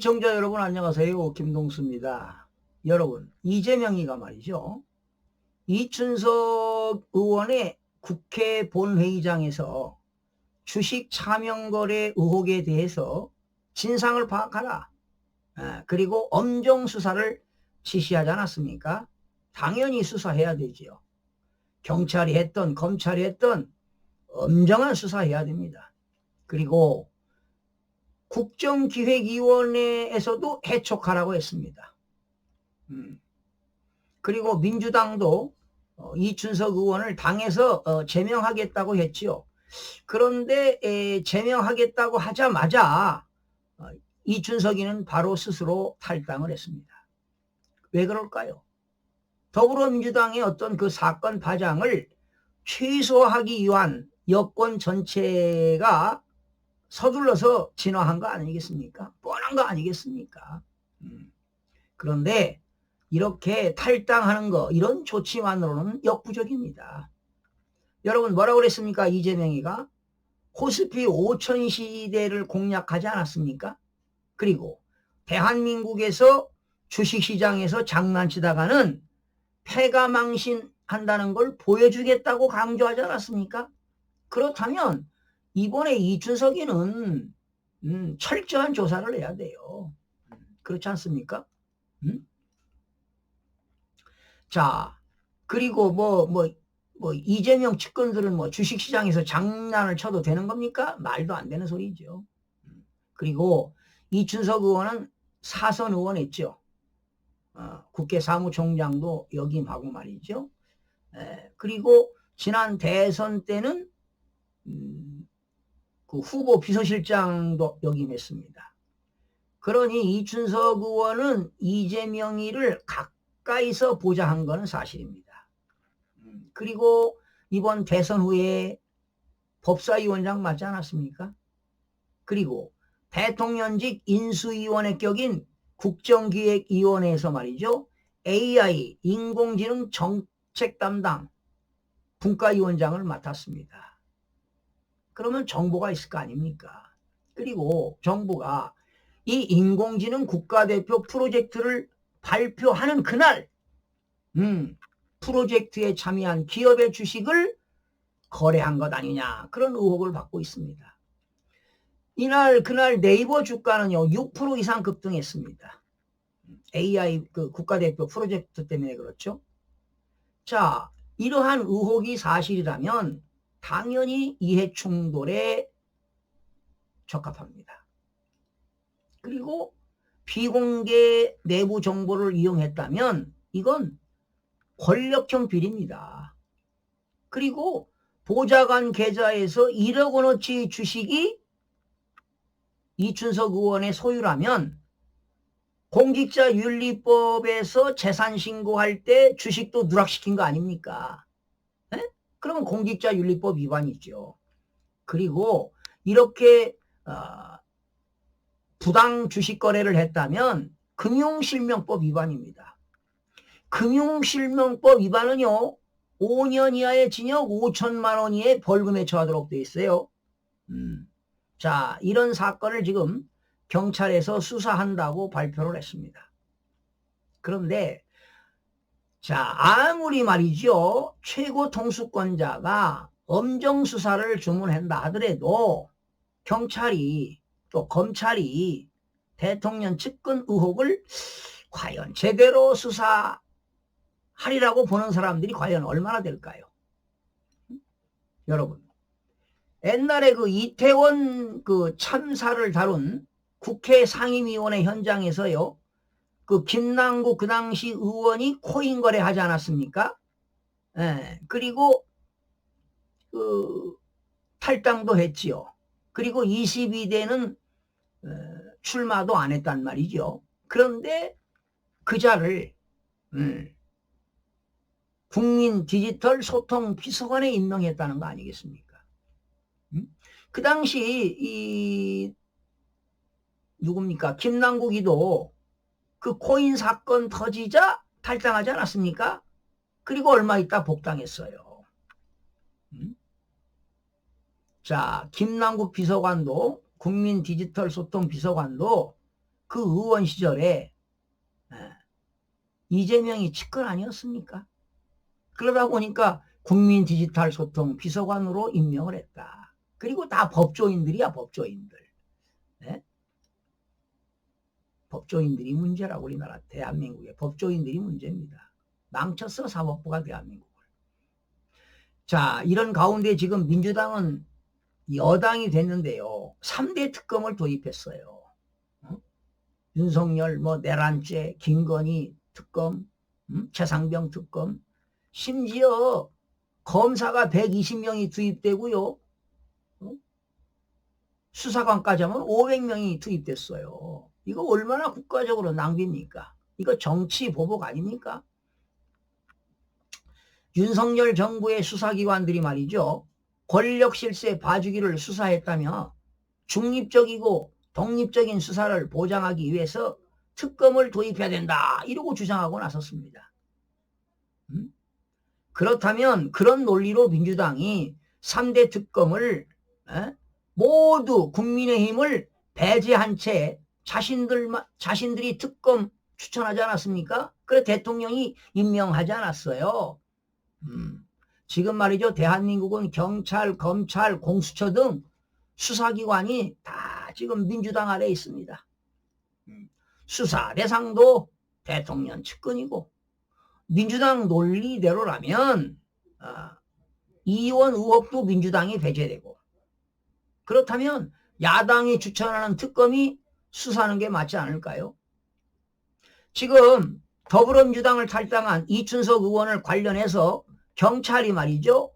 시청자 여러분 안녕하세요. 김동수입니다. 여러분 이재명이가 말이죠. 이춘석 의원의 국회 본회의장에서 주식 차명거래 의혹에 대해서 진상을 파악하라. 아, 그리고 엄정 수사를 지시하지 않았습니까? 당연히 수사해야 되지요. 경찰이 했던 검찰이 했던 엄정한 수사해야 됩니다. 그리고 국정기획위원회에서도 해촉하라고 했습니다. 음. 그리고 민주당도 어, 이춘석 의원을 당에서 어, 제명하겠다고 했지요. 그런데 에, 제명하겠다고 하자마자 어, 이춘석이는 바로 스스로 탈당을 했습니다. 왜 그럴까요? 더불어민주당의 어떤 그 사건 파장을 최소화하기 위한 여권 전체가 서둘러서 진화한 거 아니겠습니까? 뻔한 거 아니겠습니까? 음. 그런데 이렇게 탈당하는 거 이런 조치만으로는 역부족입니다. 여러분 뭐라고 그랬습니까? 이재명이가 코스피 5천 시대를 공략하지 않았습니까? 그리고 대한민국에서 주식시장에서 장난치다가는 패가망신한다는 걸 보여주겠다고 강조하지 않았습니까? 그렇다면 이번에 이준석이는 음, 철저한 조사를 해야 돼요. 그렇지 않습니까? 음? 자, 그리고 뭐, 뭐, 뭐, 이재명 측근들은 뭐 주식시장에서 장난을 쳐도 되는 겁니까? 말도 안 되는 소리죠. 그리고 이준석 의원은 사선 의원 했죠. 어, 국회 사무총장도 역임하고 말이죠. 에, 그리고 지난 대선 때는 음, 그 후보 비서실장도 역임했습니다. 그러니 이춘석 의원은 이재명이를 가까이서 보좌한 것은 사실입니다. 음, 그리고 이번 대선 후에 법사위원장 맞지 않았습니까? 그리고 대통령직 인수위원회 격인 국정기획위원회에서 말이죠. AI 인공지능 정책 담당 분과위원장을 맡았습니다. 그러면 정보가 있을 거 아닙니까? 그리고 정부가 이 인공지능 국가대표 프로젝트를 발표하는 그날, 음, 프로젝트에 참여한 기업의 주식을 거래한 것 아니냐. 그런 의혹을 받고 있습니다. 이날, 그날 네이버 주가는요, 6% 이상 급등했습니다. AI 그 국가대표 프로젝트 때문에 그렇죠. 자, 이러한 의혹이 사실이라면 당연히 이해 충돌에 적합합니다. 그리고 비공개 내부 정보를 이용했다면 이건 권력형 비리입니다. 그리고 보좌관 계좌에서 1억 원어치 주식이 이춘석 의원의 소유라면 공직자 윤리법에서 재산 신고할 때 주식도 누락시킨 거 아닙니까? 에? 그러면 공직자 윤리법 위반이죠. 그리고 이렇게 어, 부당 주식 거래를 했다면 금융실명법 위반입니다. 금융실명법 위반은요 5년 이하의 징역 5천만 원 이하의 벌금에 처하도록 되어 있어요. 음. 자 이런 사건을 지금 경찰에서 수사한다고 발표를 했습니다. 그런데 자 아무리 말이죠 최고 통수권자가 엄정 수사를 주문한다 하더라도 경찰이 또 검찰이 대통령 측근 의혹을 과연 제대로 수사하리라고 보는 사람들이 과연 얼마나 될까요? 여러분 옛날에 그 이태원 그 참사를 다룬 국회 상임위원회 현장에서요. 그 김남국 그 당시 의원이 코인 거래하지 않았습니까? 예. 그리고 그 탈당도 했지요. 그리고 22대는 어, 출마도 안 했단 말이죠. 그런데 그 자를 음, 국민 디지털 소통 비서관에 임명했다는 거 아니겠습니까? 음? 그 당시 이 누굽니까? 김남국이도 그 코인 사건 터지자 탈당하지 않았습니까? 그리고 얼마 있다 복당했어요. 음? 자, 김남국 비서관도 국민 디지털 소통 비서관도 그 의원 시절에 예, 이재명이 측근 아니었습니까? 그러다 보니까 국민 디지털 소통 비서관으로 임명을 했다. 그리고 다 법조인들이야 법조인들. 네? 법조인들이 문제라고 우리나라 대한민국의 법조인들이 문제입니다. 망쳤어 사법부가 대한민국을. 자 이런 가운데 지금 민주당은 여당이 됐는데요. 3대 특검을 도입했어요. 어? 윤석열, 뭐 내란죄, 김건희 특검, 음? 최상병 특검, 심지어 검사가 120명이 투입되고요. 어? 수사관까지 하면 500명이 투입됐어요. 이거 얼마나 국가적으로 낭비입니까? 이거 정치 보복 아닙니까? 윤석열 정부의 수사기관들이 말이죠. 권력 실세 봐주기를 수사했다며 중립적이고 독립적인 수사를 보장하기 위해서 특검을 도입해야 된다. 이러고 주장하고 나섰습니다. 음? 그렇다면 그런 논리로 민주당이 3대 특검을 에? 모두 국민의힘을 배제한 채 자신들 자신들이 특검 추천하지 않았습니까? 그래 대통령이 임명하지 않았어요. 음. 지금 말이죠. 대한민국은 경찰, 검찰, 공수처 등 수사기관이 다 지금 민주당 아래에 있습니다. 음. 수사 대상도 대통령 측근이고 민주당 논리대로라면 아, 이원 의혹도 민주당이 배제되고 그렇다면 야당이 추천하는 특검이 수사하는 게 맞지 않을까요? 지금 더불어민주당을 탈당한 이춘석 의원을 관련해서 경찰이 말이죠.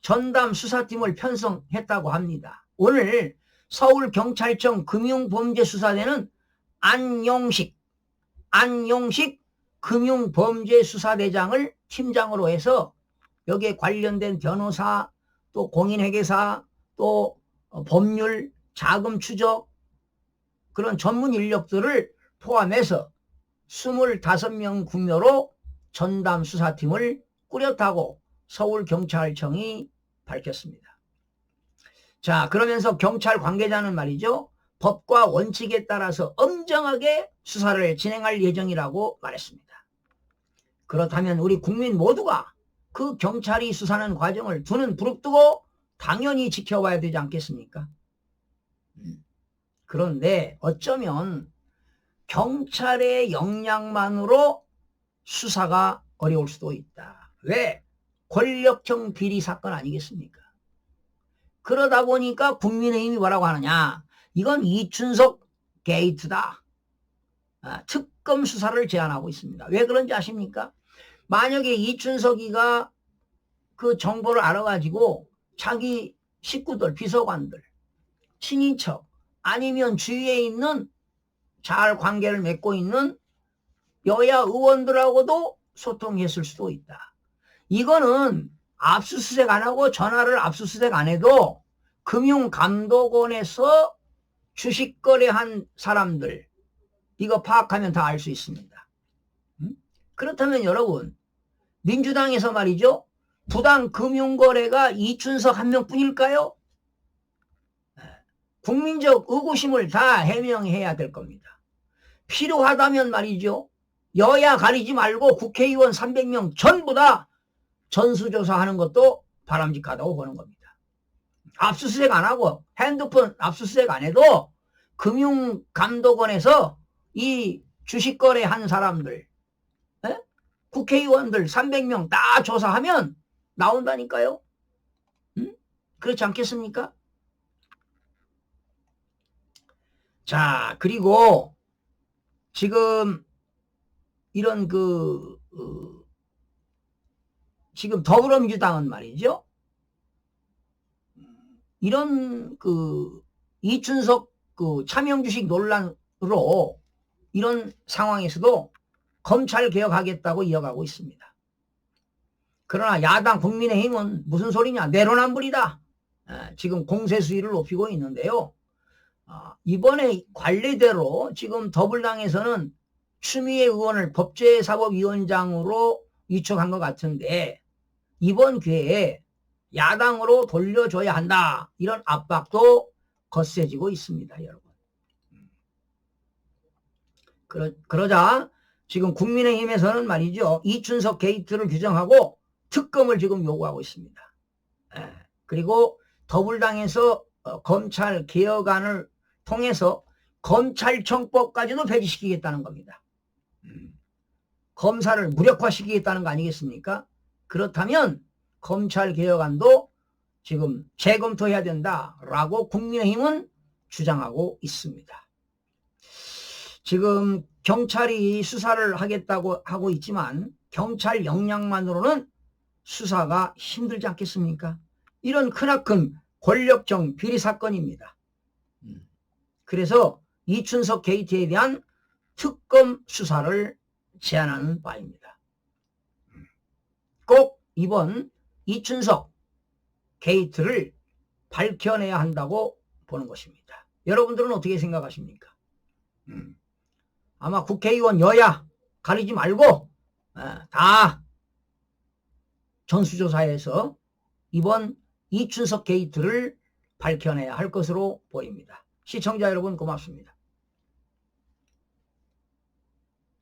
전담 수사팀을 편성했다고 합니다. 오늘 서울경찰청 금융범죄수사대는 안용식, 안용식 금융범죄수사대장을 팀장으로 해서 여기에 관련된 변호사, 또 공인회계사, 또 법률, 자금 추적 그런 전문 인력들을 포함해서 25명 구묘로 전담 수사팀을 꾸렸다고 서울경찰청이 밝혔습니다. 자, 그러면서 경찰 관계자는 말이죠. 법과 원칙에 따라서 엄정하게 수사를 진행할 예정이라고 말했습니다. 그렇다면 우리 국민 모두가 그 경찰이 수사하는 과정을 두는 부릅뜨고 당연히 지켜봐야 되지 않겠습니까? 음. 그런데 어쩌면 경찰의 역량만으로 수사가 어려울 수도 있다. 왜? 권력형 비리 사건 아니겠습니까? 그러다 보니까 국민의힘이 뭐라고 하느냐. 이건 이춘석 게이트다. 아, 특검 수사를 제안하고 있습니다. 왜 그런지 아십니까? 만약에 이춘석이가 그 정보를 알아가지고 자기 식구들, 비서관들, 친인척, 아니면 주위에 있는 잘 관계를 맺고 있는 여야 의원들하고도 소통했을 수도 있다. 이거는 압수수색 안 하고 전화를 압수수색 안 해도 금융감독원에서 주식 거래한 사람들 이거 파악하면 다 알 수 있습니다. 음? 그렇다면 여러분 민주당에서 말이죠 부당 금융거래가 이춘석 한 명뿐일까요? 국민적 의구심을 다 해명해야 될 겁니다. 필요하다면 말이죠. 여야 가리지 말고 국회의원 300명 전부 다 전수조사하는 것도 바람직하다고 보는 겁니다. 압수수색 안 하고 핸드폰 압수수색 안 해도 금융감독원에서 이 주식거래 한 사람들 에? 국회의원들 300명 다 조사하면 나온다니까요. 음? 그렇지 않겠습니까? 자 그리고 지금 이런 그 어, 지금 더불어민주당은 말이죠. 이런 그 이춘석 그 차명 주식 논란으로 이런 상황에서도 검찰 개혁하겠다고 이어가고 있습니다. 그러나 야당 국민의힘은 무슨 소리냐 내로남불이다. 지금 공세 수위를 높이고 있는데요. 아, 이번에 관례대로 지금 더불당에서는 추미애 의원을 법제사법위원장으로 위촉한 것 같은데 이번 기회에 야당으로 돌려줘야 한다. 이런 압박도 거세지고 있습니다, 여러분. 그러, 그러자 지금 국민의힘에서는 말이죠. 이춘석 게이트를 규정하고 특검을 지금 요구하고 있습니다. 예. 그리고 더불당에서 어, 검찰 개혁안을 통해서 검찰청법까지도 폐지시키겠다는 겁니다. 음. 검사를 무력화시키겠다는 거 아니겠습니까? 그렇다면 검찰 개혁안도 지금 재검토해야 된다라고 국민의힘은 주장하고 있습니다. 지금 경찰이 수사를 하겠다고 하고 있지만 경찰 역량만으로는 수사가 힘들지 않겠습니까? 이런 크나큰 권력정 비리 사건입니다. 음. 그래서 이춘석 게이트에 대한 특검 수사를 제안하는 바입니다. 음. 꼭 이번 이춘석 게이트를 밝혀내야 한다고 보는 것입니다. 여러분들은 어떻게 생각하십니까? 음. 아마 국회의원 여야 가리지 말고 어, 다 전수조사에서 이번 이춘석 게이트를 밝혀내야 할 것으로 보입니다. 시청자 여러분 고맙습니다.